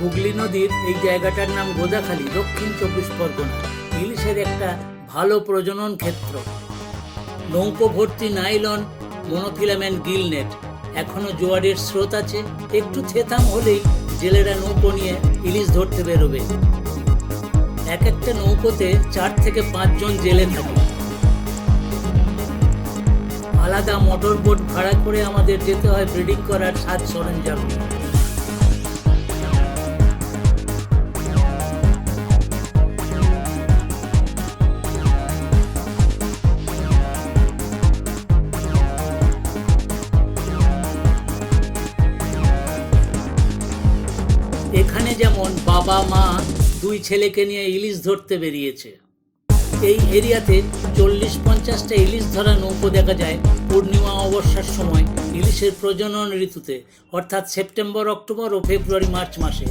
হুগলি নদীর এই জায়গাটার নাম গোদাখালী, দক্ষিণ চব্বিশ পরগনা। ইলিশের একটা ভালো প্রজনন ক্ষেত্র। নৌকো ভর্তি নাইলন, মনোফিলামেন্ট গিল নেট। এখনও জোয়ারের স্রোত আছে, একটু থেতাম হলেই জেলেরা নৌকো নিয়ে ইলিশ ধরতে বেরোবে। এক একটা নৌকোতে চার থেকে পাঁচজন জেলে থাকে। আলাদা মোটর বোট ভাড়া করে আমাদের যেতে হয় ব্রিডিং করার সাজ সরঞ্জাম নিয়ে। এখানে যেমন বাবা, মা দুই ছেলেকে নিয়ে ইলিশ ধরতে বেরিয়েছে। এই এরিয়াতে চল্লিশ পঞ্চাশটা ইলিশ ধরা নৌকো দেখা যায় পূর্ণিমা অবস্যার সময় ইলিশের প্রজনন ঋতুতে, অর্থাৎ সেপ্টেম্বর, অক্টোবর ও ফেব্রুয়ারি, মার্চ মাসে।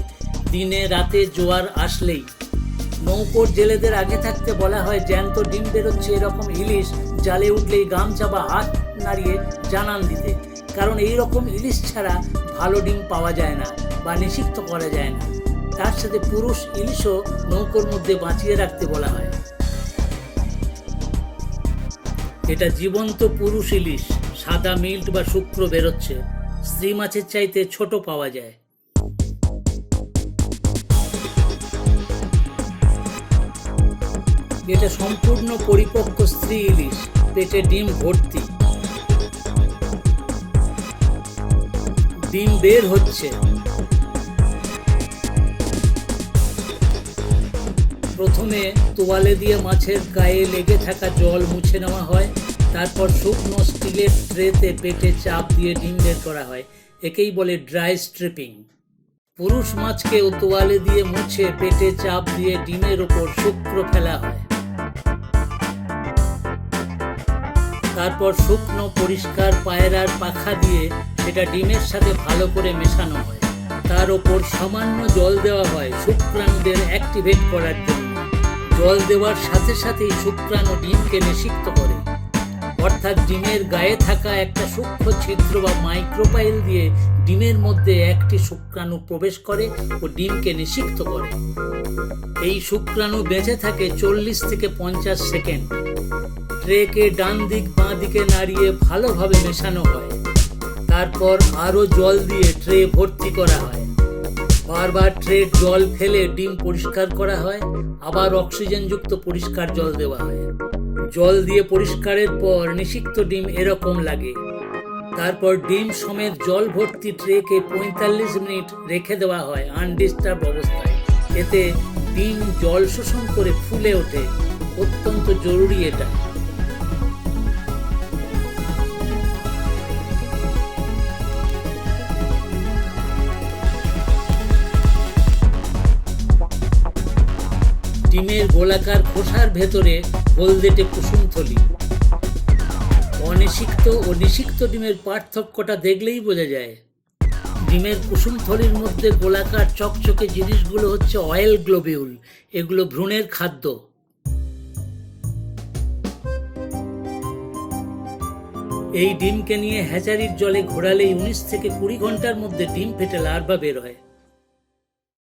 দিনে রাতে জোয়ার আসলেই। নৌকোর জেলেদের আগে থাকতে বলা হয় জ্যান্ত ডিম বেরোচ্ছে এরকম ইলিশ জালে উঠলেই গামছা বা হাত নাড়িয়ে জানান দিতে। কারণ এই রকম ইলিশ ছাড়া ভালো ডিম পাওয়া যায় না বা নিষিক্ত করা যায় না। তার সাথে পুরুষ ইলিশও নৌকোর মধ্যে বাঁচিয়ে রাখতে বলা হয়। এটা জীবন্ত পুরুষ ইলিশ, সাদা মিল্ট বা শুক্র বেরোচ্ছে, স্ত্রী মাছের চাইতে ছোট পাওয়া যায়। এটা সম্পূর্ণ পরিপক্ক স্ত্রী ইলিশ, পেটে ডিম ভর্তি। ডিম বের হচ্ছে। প্রথমে তোয়ালে দিয়ে মাছের গায়ে লেগে থাকা জল মুছে নেওয়া হয়, তারপর শুকনো স্টিলের ট্রেতে পেটে চাপ দিয়ে ডিম বের করা হয়, একেই বলে ড্রাই স্ট্রিপিং। পুরুষ মাছকে ও তোয়ালে দিয়ে মুছে পেটে চাপ দিয়ে ডিমের ওপর শুক্র ফেলা হয়। তারপর শুকনো পরিষ্কার পায়রার পাখা দিয়ে সেটা ডিমের সাথে ভালো করে মেশানো হয়। তার ওপর সামান্য জল দেওয়া হয় শুক্রাণুদের অ্যাক্টিভেট করার জন্য। জল দেওয়ার সাথে সাথেই শুক্রাণু ডিমকে নিষিক্ত করে। অর্থাৎ ডিমের গায়ে থাকা একটা সূক্ষ্ম ছিদ্র বা মাইক্রোপাইল দিয়ে ডিমের মধ্যে একটি শুক্রাণু প্রবেশ করে ও ডিমকে নিষিক্ত করে। এই শুক্রাণু বেঁচে থাকে চল্লিশ থেকে পঞ্চাশ সেকেন্ড। ট্রেকে ডান দিক, বাঁ দিকে নাড়িয়ে ভালোভাবে মেশানো হয়। তারপর আরও জল দিয়ে ট্রে ভর্তি করা হয়। বারবার ট্রে জল ফেলে ডিম পরিষ্কার করা হয়, আবার অক্সিজেনযুক্ত পরিষ্কার জল দেওয়া হয়। জল দিয়ে পরিষ্কারের পর নিষিক্ত ডিম এরকম লাগে। তারপর ডিম সমেত জল ভর্তি ট্রেকে পঁয়তাল্লিশ মিনিট রেখে দেওয়া হয় আনডিস্টার্ব অবস্থায়। এতে ডিম জল শোষণ করে ফুলে ওঠে। অত্যন্ত জরুরি এটা। ডিমের গোলাকার খোসার ভেতরে হলদেটে কুসুমথলি অনিষিক্ত ও নিষিক্ত ডিমের পার্থক্যটা দেখলেই বোঝা যায়। ডিমের কুসুমথলির মধ্যে গোলাকার চকচকে জিনিসগুলো হচ্ছে অয়েল গ্লোবিউল, এগুলো ভ্রূণের খাদ্য। এই ডিমকে নিয়ে হ্যাচারির জলে ঘোরালে উনিশ থেকে কুড়ি ঘণ্টার মধ্যে ডিম ফেটে লার্ভা বের হয়।